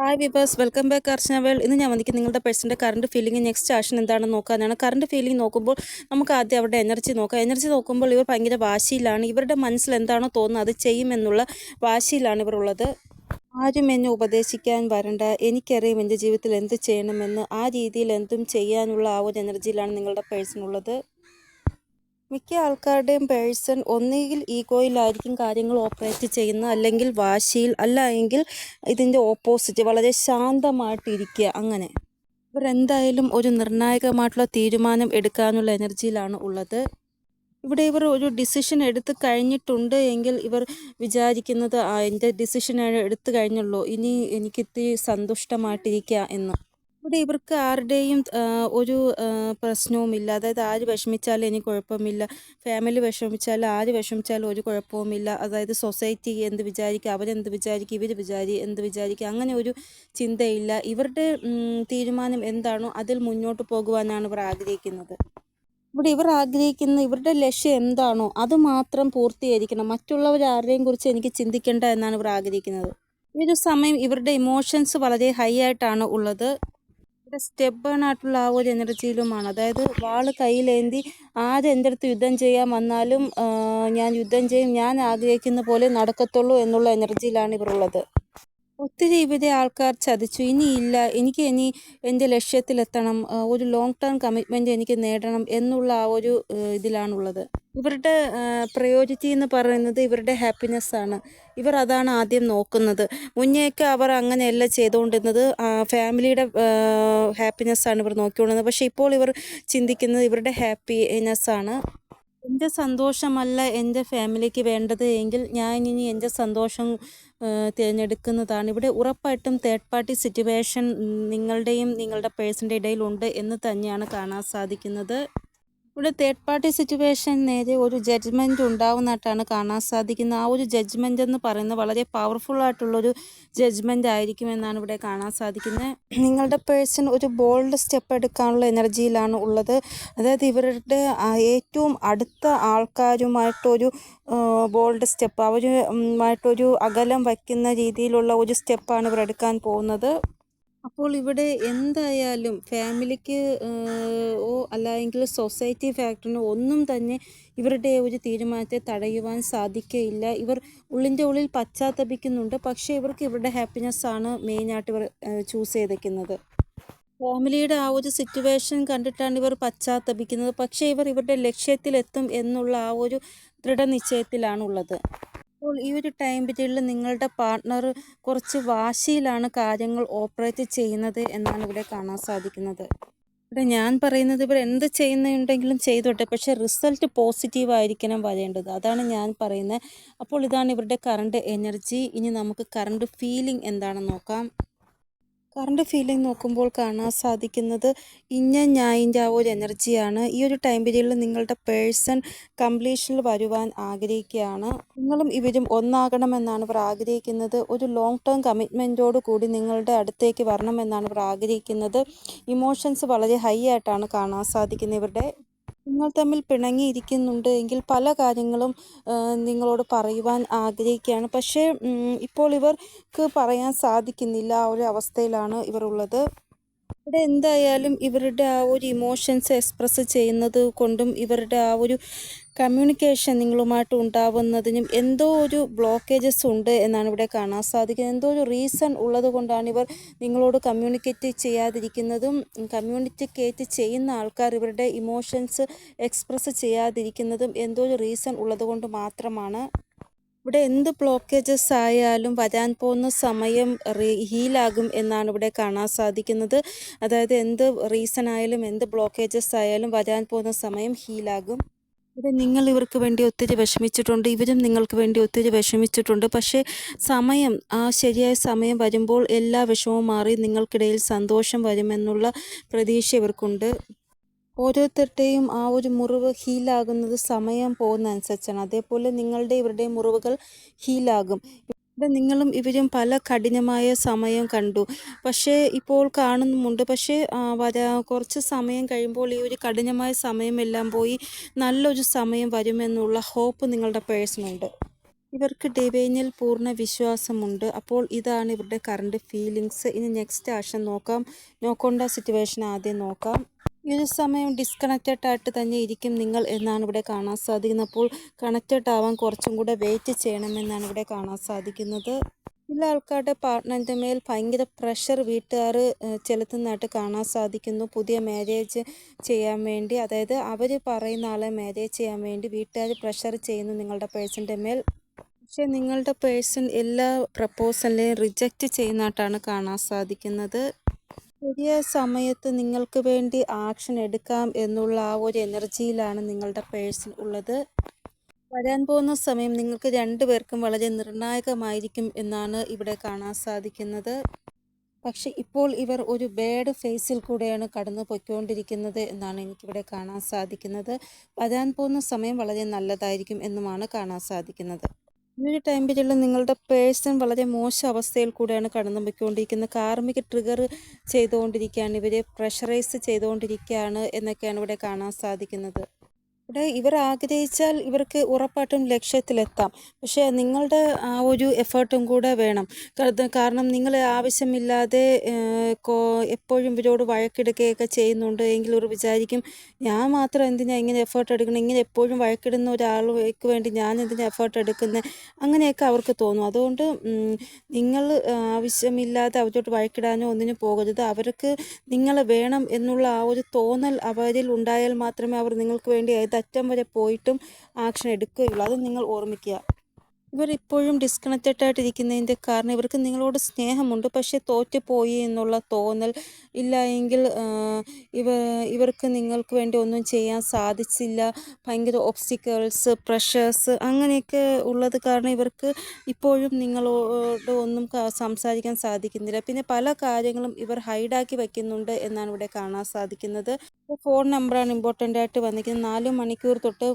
Hi vibers welcome back അർച്ചനവേൾ ഇന്ന് ഞാൻ വന്നിരിക്കുന്നത് നിങ്ങളുടെ പേഴ്സന്റെ കറണ്ട് ഫീലിംഗ് നെക്സ്റ്റ് ആക്ഷൻ എന്താണെന്ന് നോക്കാനാണ്. കറണ്ട് ഫീലിംഗ് നോക്കുമ്പോൾ നമുക്ക് ആദ്യം അവരുടെ എനർജി നോക്കാം. എനർജി നോക്കുമ്പോൾ ഇവർ ഭയങ്കര വാശിയിലാണ്. ഇവരുടെ മനസ്സിൽ എന്താണോ തോന്നുന്നത് അത് ചെയ്യുമെന്നുള്ള വാശിയിലാണ് ഇവർ ഉള്ളത്. ആരും എന്നെ ഉപദേശിക്കാൻ വരണ്ട. എനിക്കറിയാം എന്റെ ജീവിതത്തിൽ എന്ത് ചെയ്യണമെന്ന്. ആ രീതിയിൽ എന്തും ചെയ്യാനുള്ള ആ ഒരു എനർജിയിലാണ് നിങ്ങളുടെ പേഴ്സൺ ഉള്ളത്. മിക്ക ആൾക്കാരുടെയും പേഴ്സൺ ഒന്നുകിൽ ഈഗോയിലായിരിക്കും കാര്യങ്ങൾ ഓപ്പറേറ്റ് ചെയ്യുന്നത് അല്ലെങ്കിൽ വാശിയിൽ അല്ല എങ്കിൽ ഇതിന്റെ ഓപ്പോസിറ്റ് വളരെ ശാന്തമായിട്ടിരിക്കുക അങ്ങനെ. ഇവർ എന്തായാലും ഒരു നിർണായകമായിട്ടുള്ള തീരുമാനം എടുക്കാനുള്ള എനർജിയിലാണ് ഉള്ളത്. ഇവിടെ ഇവർ ഒരു ഡിസിഷൻ എടുത്തു കഴിഞ്ഞിട്ടുണ്ട് എങ്കിൽ ഇവർ വിചാരിക്കുന്നത് ആ എന്റെ ഡിസിഷൻ എടുത്തു കഴിഞ്ഞുള്ളൂ. ഇനി എനിക്ക് സന്തുഷ്ടമായിട്ടിരിക്കുക എന്ന്. ഇവിടെ ഇവർക്ക് ആരുടെയും ഒരു പ്രശ്നവുമില്ല. അതായത് ആര് വിഷമിച്ചാലും എനിക്ക് കുഴപ്പമില്ല. ഫാമിലി വിഷമിച്ചാലും ആര് വിഷമിച്ചാലും ഒരു കുഴപ്പവുമില്ല. അതായത് സൊസൈറ്റി എന്ത് വിചാരിക്കുക അവരെന്ത് വിചാരിക്കുക ഇവർ വിചാരി എന്ത് വിചാരിക്കുക അങ്ങനെ ഒരു ചിന്തയില്ല. ഇവരുടെ തീരുമാനം എന്താണോ അതിൽ മുന്നോട്ട് പോകുവാനാണ് ഇവർ ആഗ്രഹിക്കുന്നത്. ഇവിടെ ഇവർ ആഗ്രഹിക്കുന്ന ഇവരുടെ ലക്ഷ്യം എന്താണോ അത് മാത്രം പൂർത്തീകരിക്കണം. മറ്റുള്ളവർ ആരുടെയും കുറിച്ച് എനിക്ക് ചിന്തിക്കേണ്ട എന്നാണ് ഇവർ ആഗ്രഹിക്കുന്നത്. ഈ ഒരു സമയം ഇവരുടെ ഇമോഷൻസ് വളരെ ഹൈ ആയിട്ടാണ് ഉള്ളത്. ഇവിടെ സ്റ്റെബേൺ ആയിട്ടുള്ള ആ ഒരു എനർജിയിലുമാണ്. അതായത് വാൾ കയ്യിലേന്തി ആര് എന്റെ അടുത്ത് യുദ്ധം ചെയ്യാൻ വന്നാലും ഞാൻ യുദ്ധം ചെയ്യും ഞാൻ ആഗ്രഹിക്കുന്ന പോലെ നടക്കത്തുള്ളൂ എന്നുള്ള എനർജിയിലാണ് ഇവരുള്ളത് ഒത്തിരി ഇവിടെ ആൾക്കാർ ചതിച്ചു. ഇനിയില്ല എനിക്ക് ഇനി എന്റെ ലക്ഷ്യത്തിലെത്തണം ഒരു ലോങ് ടേം കമ്മിറ്റ്മെന്റ് എനിക്ക് നേടണം എന്നുള്ള ആ ഒരു ഇതിലാണുള്ളത്. ഇവരുടെ പ്രയോജിറ്റി എന്ന് പറയുന്നത് ഇവരുടെ ഹാപ്പിനെസ് ആണ്. ഇവർ അതാണ് ആദ്യം നോക്കുന്നത്. മുന്നേയൊക്കെ അവർ അങ്ങനെയല്ല ചെയ്തുകൊണ്ടിരുന്നത്. ഫാമിലിയുടെ ഹാപ്പിനെസ് ആണ് ഇവർ നോക്കിക്കൊണ്ടിരുന്നത്. പക്ഷേ ഇപ്പോൾ ഇവർ ചിന്തിക്കുന്നത് ഇവരുടെ ഹാപ്പിനെസ് ആണ്. എന്റെ സന്തോഷമല്ല എന്റെ ഫാമിലിക്ക് വേണ്ടത് എങ്കിൽ ഞാൻ ഇനി എന്റെ സന്തോഷം തിരഞ്ഞെടുക്കുന്നതാണ്. ഇവിടെ ഉറപ്പായിട്ടും തേർഡ് പാർട്ടി സിറ്റുവേഷൻ നിങ്ങളുടെയും നിങ്ങളുടെ പേഴ്സന്റെ ഇടയിലുണ്ട് എന്ന് തന്നെയാണ് കാണാൻ സാധിക്കുന്നത്. ഇവിടെ തേർഡ് പാർട്ടി സിറ്റുവേഷൻ നേരെ ഒരു ജഡ്ജ്മെന്റ് ഉണ്ടാവുന്നതായിട്ടാണ് കാണാൻ സാധിക്കുന്നത്. ആ ഒരു ജഡ്ജ്മെന്റ് എന്ന് പറയുന്നത് വളരെ പവർഫുൾ ആയിട്ടുള്ളൊരു ജഡ്ജ്മെന്റ് ആയിരിക്കുമെന്നാണ് ഇവിടെ കാണാൻ സാധിക്കുന്നത്. നിങ്ങളുടെ പേഴ്സൺ ഒരു ബോൾഡ് സ്റ്റെപ്പ് എടുക്കാനുള്ള എനർജിയിലാണ് ഉള്ളത്. അതായത് ഇവരുടെ ഏറ്റവും അടുത്ത ആൾക്കാരുമായിട്ടൊരു ബോൾഡ് സ്റ്റെപ്പ് അവരുമായിട്ടൊരു അകലം വയ്ക്കുന്ന രീതിയിലുള്ള ഒരു സ്റ്റെപ്പാണ് ഇവർ എടുക്കാൻ പോകുന്നത്. അപ്പോൾ ഇവിടെ എന്തായാലും ഫാമിലിക്ക് ഓ അല്ലെങ്കിൽ സൊസൈറ്റി ഫാക്ടറിന് ഒന്നും തന്നെ ഇവരുടെ ഒരു തീരുമാനത്തെ തടയുവാൻ സാധിക്കയില്ല. ഇവർ ഉള്ളിന്റെ ഉള്ളിൽ പശ്ചാത്തപിക്കുന്നുണ്ട്. പക്ഷേ ഇവർക്ക് ഇവരുടെ ഹാപ്പിനെസ് ആണ് മെയിനായിട്ട് ഇവർ ചൂസ് ചെയ്തേക്കുന്നത്. ഫാമിലിയുടെ ആ ഒരു സിറ്റുവേഷൻ കണ്ടിട്ടാണ് ഇവർ പശ്ചാത്തപിക്കുന്നത്. പക്ഷേ ഇവർ ഇവരുടെ ലക്ഷ്യത്തിലെത്തും എന്നുള്ള ആ ഒരു ദൃഢനിശ്ചയത്തിലാണുള്ളത്. അപ്പോൾ ഈ ഒരു ടൈം പീരീഡിൽ നിങ്ങളുടെ പാർട്ട്ണർ കുറച്ച് വാശിയിലാണ് കാര്യങ്ങൾ ഓപ്പറേറ്റ് ചെയ്യുന്നത് എന്നാണ് ഇവിടെ കാണാൻ സാധിക്കുന്നത്. ഇവിടെ ഞാൻ പറയുന്നത് ഇവർ എന്ത് ചെയ്യുന്നുണ്ടെങ്കിലും ചെയ്തോട്ടെ പക്ഷേ റിസൾട്ട് പോസിറ്റീവ് ആയിരിക്കണം വരേണ്ടത്. അതാണ് ഞാൻ പറയുന്നത്. അപ്പോൾ ഇതാണ് ഇവരുടെ കറണ്ട് എനർജി ഇനി നമുക്ക് കറണ്ട് ഫീലിംഗ് എന്താണെന്ന് നോക്കാം. കറണ്ട് ഫീലിംഗ് നോക്കുമ്പോൾ കാണാൻ സാധിക്കുന്നത് ഇഞ്ഞ ഞായിന്റെ ആ ഒരു എനർജിയാണ്. ഈ ഒരു ടൈം പീരീഡിൽ നിങ്ങളുടെ പേഴ്സൺ കംപ്ലീഷനിൽ വരുവാൻ ആഗ്രഹിക്കുകയാണ്. നിങ്ങളും ഇവരും ഒന്നാകണമെന്നാണ് ഇവർ ആഗ്രഹിക്കുന്നത്. ഒരു ലോങ് ടേം കമ്മിറ്റ്മെന്റോട് കൂടി നിങ്ങളുടെ അടുത്തേക്ക് വരണമെന്നാണ് ഇവർ ആഗ്രഹിക്കുന്നത്. ഇമോഷൻസ് വളരെ ഹൈ ആയിട്ടാണ് കാണാൻ സാധിക്കുന്നത് ഇവരുടെ നിങ്ങൾ തമ്മിൽ പിണങ്ങിയിരിക്കുന്നുണ്ട് എങ്കിൽ പല കാര്യങ്ങളും നിങ്ങളോട് പറയുവാൻ ആഗ്രഹിക്കുകയാണ്. പക്ഷേ ഇപ്പോൾ ഇവർക്ക് പറയാൻ സാധിക്കുന്നില്ല ആ ഒരു അവസ്ഥയിലാണ് ഇവർ ഉള്ളത്. ഇവിടെ എന്തായാലും ഇവരുടെ ആ ഒരു ഇമോഷൻസ് എക്സ്പ്രസ് ചെയ്യുന്നത് കൊണ്ടും ഇവരുടെ ആ ഒരു കമ്മ്യൂണിക്കേഷൻ നിങ്ങളുമായിട്ട് ഉണ്ടാവുന്നതിനും എന്തോ ഒരു ബ്ലോക്കേജസ് ഉണ്ട് എന്നാണ് ഇവിടെ കാണാൻ സാധിക്കുന്നത്. എന്തോ ഒരു റീസൺ ഉള്ളത് കൊണ്ടാണ് ഇവർ നിങ്ങളോട് കമ്മ്യൂണിക്കേറ്റ് ചെയ്യാതിരിക്കുന്നതും കമ്മ്യൂണിക്കേറ്റ് ചെയ്യുന്ന ആൾക്കാർ ഇവരുടെ ഇമോഷൻസ് എക്സ്പ്രസ് ചെയ്യാതിരിക്കുന്നതും എന്തോ ഒരു റീസൺ ഉള്ളത് കൊണ്ട് മാത്രമാണ് ഇവിടെ എന്ത് ബ്ലോക്കേജസ് ആയാലും വരാൻ പോകുന്ന സമയം ഹീലാകും എന്നാണ് ഇവിടെ കാണാൻ സാധിക്കുന്നത്. അതായത് എന്ത് റീസൺ ആയാലും എന്ത് ബ്ലോക്കേജസ് ആയാലും വരാൻ പോകുന്ന സമയം ഹീലാകും ഇവിടെ നിങ്ങൾ ഇവർക്ക് വേണ്ടി ഒത്തിരി വിഷമിച്ചിട്ടുണ്ട്. ഇവരും നിങ്ങൾക്ക് വേണ്ടി ഒത്തിരി വിഷമിച്ചിട്ടുണ്ട്. പക്ഷേ സമയം ആ ശരിയായ സമയം വരുമ്പോൾ എല്ലാ വിഷമവും മാറി നിങ്ങൾക്കിടയിൽ സന്തോഷം വരുമെന്നുള്ള പ്രതീക്ഷ ഇവർക്കുണ്ട്. ഓരോരുത്തരുടെയും ആ ഒരു മുറിവ് ഹീലാകുന്നത് സമയം പോകുന്ന അനുസരിച്ചാണ് അതേപോലെ നിങ്ങളുടെ ഇവരുടെയും മുറിവുകൾ ഹീലാകും. ഇവിടെ നിങ്ങളും ഇവരും പല കഠിനമായ സമയം കണ്ടു. പക്ഷേ ഇപ്പോൾ കാണുന്നുമുണ്ട്. പക്ഷേ വരാ കുറച്ച് സമയം കഴിയുമ്പോൾ ഈ ഒരു കഠിനമായ സമയമെല്ലാം പോയി നല്ലൊരു സമയം വരുമെന്നുള്ള ഹോപ്പ് നിങ്ങളുടെ പേഴ്സണുണ്ട് ഇവർക്ക് ഡിവൈനിൽ പൂർണ വിശ്വാസമുണ്ട്. അപ്പോൾ ഇതാണ് ഇവരുടെ കറണ്ട് ഫീലിങ്സ് ഇനി നെക്സ്റ്റ് ആഴ്ച നോക്കാം. നോക്കേണ്ട സിറ്റുവേഷൻ ആദ്യം നോക്കാം. ഒരു സമയം ഡിസ്കണക്റ്റഡ് ആയിട്ട് തന്നെ ഇരിക്കും നിങ്ങൾ എന്നാണ് ഇവിടെ കാണാൻ സാധിക്കുന്നത്. അപ്പോൾ കണക്റ്റഡ് ആവാൻ കുറച്ചും കൂടെ വെയിറ്റ് ചെയ്യണമെന്നാണ് ഇവിടെ കാണാൻ സാധിക്കുന്നത്. ചില ആൾക്കാരുടെ പാർട്ട്ണറിന്റെ മേൽ ഭയങ്കര പ്രഷർ വീട്ടുകാർ ചെലുത്തുന്നതായിട്ട് കാണാൻ സാധിക്കുന്നു. പുതിയ മാരേജ് ചെയ്യാൻ വേണ്ടി. അതായത് അവർ പറയുന്ന ആളെ മാരേജ് ചെയ്യാൻ വേണ്ടി വീട്ടുകാർ പ്രഷർ ചെയ്യുന്നു നിങ്ങളുടെ പേഴ്സന്റെ മേൽ. പക്ഷേ നിങ്ങളുടെ പേഴ്സൺ എല്ലാ പ്രപ്പോസലിനെയും റിജക്റ്റ് ചെയ്യുന്നതായിട്ടാണ് കാണാൻ സാധിക്കുന്നത്. ശരിയായ സമയത്ത് നിങ്ങൾക്ക് വേണ്ടി ആക്ഷൻ എടുക്കാം എന്നുള്ള ആ ഒരു എനർജിയിലാണ് നിങ്ങളുടെ പേഴ്സൺ ഉള്ളത്. വരാൻ പോകുന്ന സമയം നിങ്ങൾക്ക് രണ്ടുപേർക്കും വളരെ നിർണായകമായിരിക്കും എന്നാണ് ഇവിടെ കാണാൻ സാധിക്കുന്നത്. പക്ഷെ ഇപ്പോൾ ഇവർ ഒരു ബേഡ് ഫേസിൽ കൂടെയാണ് കടന്നു പോയിക്കൊണ്ടിരിക്കുന്നത് എന്നാണ് എനിക്കിവിടെ കാണാൻ സാധിക്കുന്നത്. വരാൻ പോകുന്ന സമയം വളരെ നല്ലതായിരിക്കും എന്നുമാണ് കാണാൻ സാധിക്കുന്നത്. ഈ ടൈം പീരീഡിൽ നിങ്ങളുടെ പേഴ്സൺ വളരെ മോശം അവസ്ഥയിൽ കൂടെയാണ് കടന്നു പോയിക്കൊണ്ടിരിക്കുന്നത് കാർമിക ട്രിഗർ ചെയ്തുകൊണ്ടിരിക്കുകയാണ്. ഇവരെ പ്രഷറൈസ് ചെയ്തുകൊണ്ടിരിക്കുകയാണ് എന്നൊക്കെയാണ് ഇവിടെ കാണാൻ സാധിക്കുന്നത്. ഇവിടെ ഇവർ ആഗ്രഹിച്ചാൽ ഇവർക്ക് ഉറപ്പായിട്ടും ലക്ഷ്യത്തിലെത്താം. പക്ഷേ നിങ്ങളുടെ ആ ഒരു എഫേർട്ടും കൂടെ വേണം. കാരണം നിങ്ങൾ ആവശ്യമില്ലാതെ എപ്പോഴും ഇവരോട് വഴക്കിടുകയൊക്കെ ചെയ്യുന്നുണ്ട് എങ്കിൽ ഇവർ വിചാരിക്കും ഞാൻ മാത്രം എന്തിനാ ഇങ്ങനെ എഫേർട്ട് എടുക്കണം ഇങ്ങനെ എപ്പോഴും വഴക്കിടുന്ന ഒരാൾക്ക് വേണ്ടി ഞാൻ എന്തിനാ എഫേർട്ട് എടുക്കുന്നത് അങ്ങനെയൊക്കെ അവർക്ക് തോന്നും. അതുകൊണ്ട് നിങ്ങൾ ആവശ്യമില്ലാതെ അവരോട് വഴക്കിടാനോ ഒന്നിനും പോകരുത്. അവർക്ക് നിങ്ങൾ വേണം എന്നുള്ള ആ ഒരു തോന്നൽ അവരിൽ ഉണ്ടായാൽ മാത്രമേ അവർ നിങ്ങൾക്ക് വേണ്ടി വരെ പോയിട്ടും ആക്ഷൻ എടുക്കുകയുള്ളൂ. അത് നിങ്ങൾ ഓർമ്മിക്കുക. ഇവർ ഇപ്പോഴും ഡിസ്കണക്റ്റഡ് ആയിട്ടിരിക്കുന്നതിന്റെ കാരണം ഇവർക്ക് നിങ്ങളോട് സ്നേഹമുണ്ട്. പക്ഷേ തോറ്റുപോയി എന്നുള്ള തോന്നൽ ഇല്ല എങ്കിൽ ഇവ ഇവർക്ക് നിങ്ങൾക്ക് വേണ്ടി ഒന്നും ചെയ്യാൻ സാധിച്ചില്ല. ഭയങ്കര ഒബ്സ്റ്റിക്കിൾസ് പ്രഷേഴ്സ് അങ്ങനെയൊക്കെ ഉള്ളത് കാരണം ഇവർക്ക് ഇപ്പോഴും നിങ്ങളോട് ഒന്നും സംസാരിക്കാൻ സാധിക്കുന്നില്ല. പിന്നെ പല കാര്യങ്ങളും ഇവർ ഹൈഡാക്കി വയ്ക്കുന്നുണ്ട് എന്നാണ് ഇവിടെ കാണാൻ സാധിക്കുന്നത്. ഫോൺ നമ്പറാണ് ഇമ്പോർട്ടന്റ് ആയിട്ട് വന്നിരിക്കുന്നത്. നാല് മണിക്കൂർ തൊട്ട്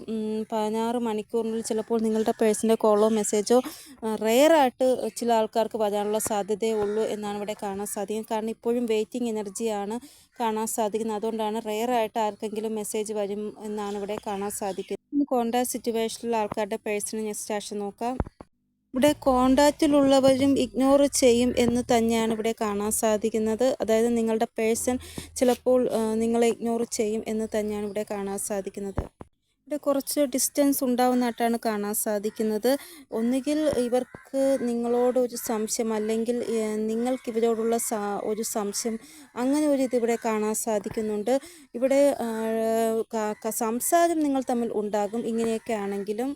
പതിനാറ് മണിക്കൂറിനുള്ളിൽ ചിലപ്പോൾ നിങ്ങളുടെ പേഴ്സന്റെ കോളോ മെസ്സേജോ റെയറായിട്ട് ചില ആൾക്കാർക്ക് വരാനുള്ള സാധ്യതയേ ഉള്ളൂ എന്നാണ് ഇവിടെ കാണാൻ സാധിക്കുന്നത്. കാരണം ഇപ്പോഴും വെയിറ്റിംഗ് എനർജിയാണ് കാണാൻ സാധിക്കുന്നത്. അതുകൊണ്ടാണ് റെയറായിട്ട് ആർക്കെങ്കിലും മെസ്സേജ് വരും എന്നാണ് ഇവിടെ കാണാൻ സാധിക്കുന്നത്. കോണ്ടാക്ട് സിറ്റുവേഷനിലുള്ള ആൾക്കാരുടെ പേഴ്സണൽ നെക്സ്റ്റ് ആക്ഷൻ നോക്കാം. ഇവിടെ കോണ്ടാക്റ്റിലുള്ളവരും ഇഗ്നോർ ചെയ്യും എന്ന് തന്നെയാണ് ഇവിടെ കാണാൻ സാധിക്കുന്നത്. അതായത് നിങ്ങളുടെ പേഴ്സൺ ചിലപ്പോൾ നിങ്ങളെ ഇഗ്നോർ ചെയ്യും എന്ന് തന്നെയാണ് ഇവിടെ കാണാൻ സാധിക്കുന്നത്. ഇവിടെ കുറച്ച് ഡിസ്റ്റൻസ് ഉണ്ടാവുന്നതായിട്ടാണ് കാണാൻ സാധിക്കുന്നത്. ഒന്നുകിൽ ഇവർക്ക് നിങ്ങളോട് ഒരു സംശയം അല്ലെങ്കിൽ നിങ്ങൾക്ക് ഇവരോടുള്ള ഒരു സംശയം അങ്ങനെ ഒരു ഇതിവിടെ കാണാൻ സാധിക്കുന്നുണ്ട്. ഇവിടെ സംസാരം നിങ്ങൾ തമ്മിൽ ഉണ്ടാകും. ഇങ്ങനെയൊക്കെ ആണെങ്കിലും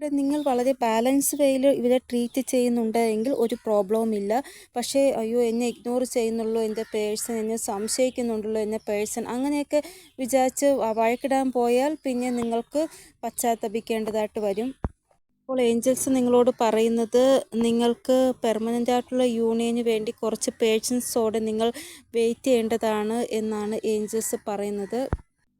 ഇവിടെ നിങ്ങൾ വളരെ ബാലൻസ് വേയിൽ ഇവരെ ട്രീറ്റ് ചെയ്യുന്നുണ്ട് എങ്കിൽ ഒരു പ്രോബ്ലവും ഇല്ല. പക്ഷേ അയ്യോ എന്നെ ഇഗ്നോർ ചെയ്യുന്നുള്ളൂ എന്റെ പേഴ്സൺ എന്നെ സംശയിക്കുന്നുണ്ടല്ലോ എന്റെ പേഴ്സൺ അങ്ങനെയൊക്കെ വിചാരിച്ച് വഴക്കിടാൻ പോയാൽ പിന്നെ നിങ്ങൾക്ക് പശ്ചാത്തപിക്കേണ്ടതായിട്ട് വരും. അപ്പോൾ ഏഞ്ചൽസ് നിങ്ങളോട് പറയുന്നത് നിങ്ങൾക്ക് പെർമനന്റ് ആയിട്ടുള്ള യൂണിയന് വേണ്ടി കുറച്ച് പേഷ്യൻസോടെ നിങ്ങൾ വെയിറ്റ് ചെയ്യേണ്ടതാണ് എന്നാണ് ഏഞ്ചൽസ് പറയുന്നത്.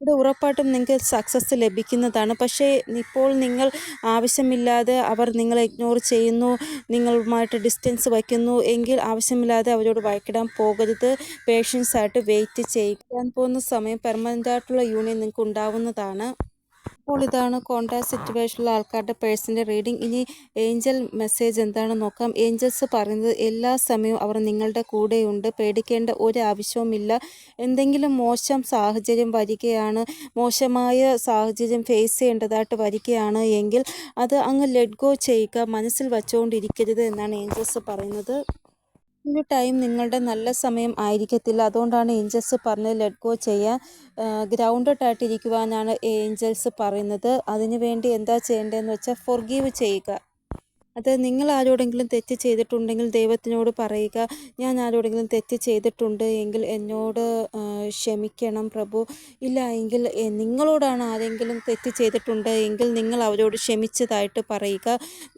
ഇവിടെ ഉറപ്പായിട്ടും നിങ്ങൾക്ക് സക്സസ് ലഭിക്കുന്നതാണ്. പക്ഷേ ഇപ്പോൾ നിങ്ങൾ ആവശ്യമില്ലാതെ അവർ നിങ്ങളെ ഇഗ്നോർ ചെയ്യുന്നു നിങ്ങളുമായിട്ട് ഡിസ്റ്റൻസ് വയ്ക്കുന്നു എങ്കിൽ ആവശ്യമില്ലാതെ അവരോട് വഴക്കിടാൻ പോകരുത്. പേഷ്യൻസായിട്ട് വെയിറ്റ് ചെയ്യാൻ പോകുന്ന സമയം പെർമനന്റ് ആയിട്ടുള്ള യൂണിയൻ നിങ്ങൾക്ക് ഉണ്ടാവുന്നതാണ്. അപ്പോൾ ഇതാണ് കോണ്ടാക്ട് സിറ്റുവേഷനിലെ ആൾക്കാരുടെ പേഴ്സന്റെ റീഡിംഗ് ഇനി ഏഞ്ചൽ മെസ്സേജ് എന്താണെന്ന് നോക്കാം. ഏഞ്ചൽസ് പറയുന്നത് എല്ലാ സമയവും അവർ നിങ്ങളുടെ കൂടെയുണ്ട്. പേടിക്കേണ്ട ഒരു ആവശ്യവുമില്ല. എന്തെങ്കിലും മോശം സാഹചര്യം വരികയാണ് മോശമായ സാഹചര്യം ഫേസ് ചെയ്യേണ്ടതായിട്ട് വരികയാണ് എങ്കിൽ അത് അങ്ങ് ലെറ്റ് ഗോ ചെയ്യുക മനസ്സിൽ വച്ചുകൊണ്ടിരിക്കരുത് എന്നാണ് ഏഞ്ചൽസ് പറയുന്നത്. ഒരു ടൈം നിങ്ങളുടെ നല്ല സമയം ആയിരിക്കത്തില്ല. അതുകൊണ്ടാണ് ഏഞ്ചൽസ് പറഞ്ഞത് ലെറ്റ് ഗോ ചെയ്യാൻ ഗ്രൗണ്ടഡ് ആയിട്ടിരിക്കുവാനാണ് ഏഞ്ചൽസ് പറയുന്നത്. അതിനുവേണ്ടി എന്താ ചെയ്യേണ്ടതെന്ന് വെച്ചാൽ ഫൊർഗീവ് ചെയ്യുക. അത് നിങ്ങൾ ആരോടെങ്കിലും തെറ്റ് ചെയ്തിട്ടുണ്ടെങ്കിൽ ദൈവത്തിനോട് പറയുക. ഞാൻ ആരോടെങ്കിലും തെറ്റ് ചെയ്തിട്ടുണ്ട് എങ്കിൽ എന്നോട് ക്ഷമിക്കണം പ്രഭു. ഇല്ല എങ്കിൽ നിങ്ങളോടാണ് ആരെങ്കിലും തെറ്റ് ചെയ്തിട്ടുണ്ട് എങ്കിൽ നിങ്ങൾ അവരോട് ക്ഷമിച്ചതായിട്ട് പറയുക.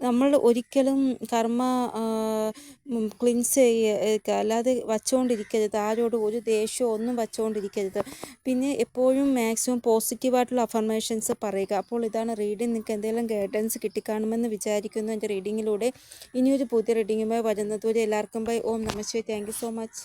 നമ്മൾ ഒരിക്കലും കർമ്മ ക്ലിൻസ് ചെയ്യുക അല്ലാതെ വച്ചുകൊണ്ടിരിക്കരുത് ആരോട് ഒരു ദേഷ്യമോ ഒന്നും വച്ചുകൊണ്ടിരിക്കരുത് പിന്നെ എപ്പോഴും മാക്സിമം പോസിറ്റീവായിട്ടുള്ള അഫർമേഷൻസ് പറയുക. അപ്പോൾ ഇതാണ് റീഡിങ് നിങ്ങൾക്ക് എന്തെങ്കിലും ഗൈഡൻസ് കിട്ടിക്കാണുമെന്ന് വിചാരിക്കുന്നു എന്റെ റീഡിങ്ങിലൂടെ ഇനിയൊരു പുതിയ റീഡിങ്ങുമായി വരുന്നതുവരെ എല്ലാവർക്കും bye Om namaste thank so much